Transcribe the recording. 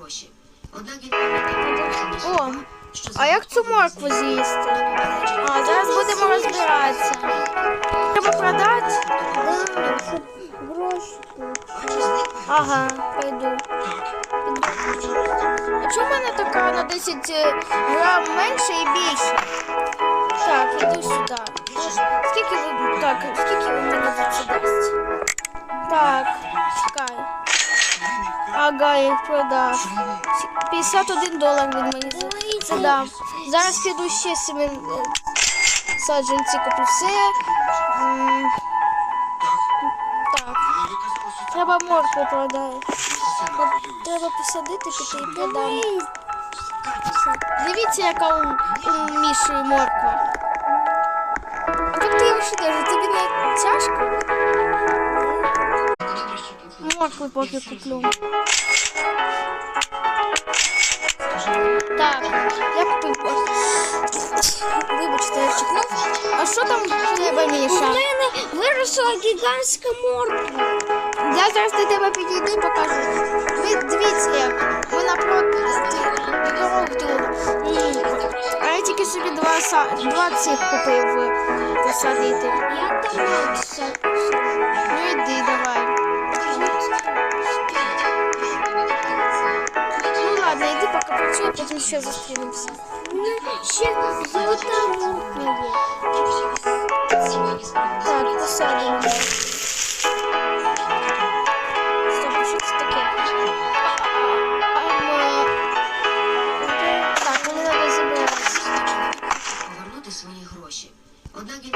гроші. Однак він О, а як цю моркву з'їсти? А, зараз будемо розбиратися. Треба продати? Ага, пойду. А чому в мене така на 10 е, грам менше і більше? Так, іду сюди. Скільки ви так, скільки ви мені дасть? Так, чекай. Ага, я продав. 51 долар він мені за це дав. Зараз піду ще семен е, саджанці куплю все. Так. Треба моркву продати. Треба посадити, піти і продам. Дивіться, яка у, Міші морква. Як ти його шидеш? Тобі не тяжко? Моркву поки куплю. Так, я купив. ось. Вибачте, я чихнув. А що там тебе, У Міша? мене виросла гігантська морква. Я зараз до тебе підійду і покажу. Ви дивіться, як ми напроти дорог тут. А я тільки собі два, са- два цих купив е, посадити. Я саджу. пока працюю, потім ще зустрінемося. Ще золота рубка. Так, посадим. Стоп, а що це таке? Ама... Ну, так, ну, мені треба забиратися. Повернути свої гроші. Однак, як